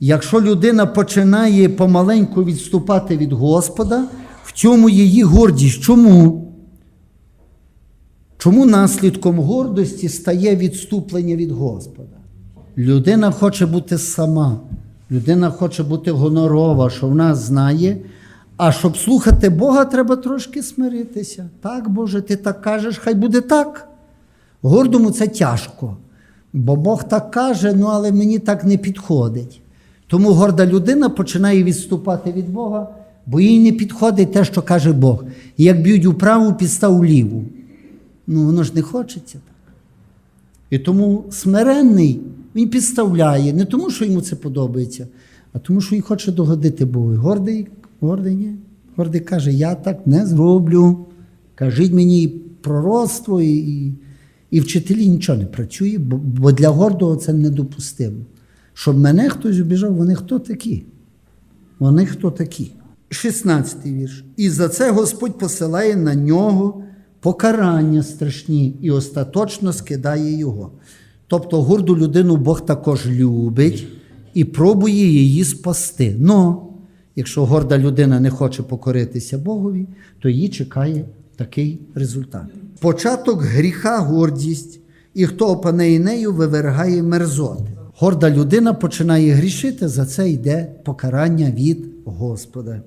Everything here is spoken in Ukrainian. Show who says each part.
Speaker 1: Якщо людина починає помаленьку відступати від Господа, в цьому її гордість. Чому? Чому наслідком гордості стає відступлення від Господа? Людина хоче бути сама, людина хоче бути гонорова, що вона знає. А щоб слухати Бога, треба трошки смиритися. Так, Боже, ти так кажеш, хай буде так. Гордому це тяжко. Бо Бог так каже, ну але мені так не підходить. Тому горда людина починає відступати від Бога, бо їй не підходить те, що каже Бог. І як б'ють у праву, підстав у ліву. Ну, воно ж не хочеться так. І тому смиренний він підставляє, не тому, що йому це подобається, а тому, що він хоче догодити Богу. Гордий, гордий ні. Гордий каже, я так не зроблю. Кажіть мені і пророцтво, і, і, і вчителі нічого не працює, бо, бо для гордого це недопустимо. Щоб мене хтось обіжав, вони хто такі? Вони хто такі? 16 вірш. І за це Господь посилає на нього покарання страшні і остаточно скидає його. Тобто горду людину Бог також любить і пробує її спасти. Но якщо горда людина не хоче покоритися Богові, то її чекає такий результат. Початок гріха гордість, і хто опанеє нею, вивергає мерзоти. Горда людина починає грішити, за це йде покарання від Господа.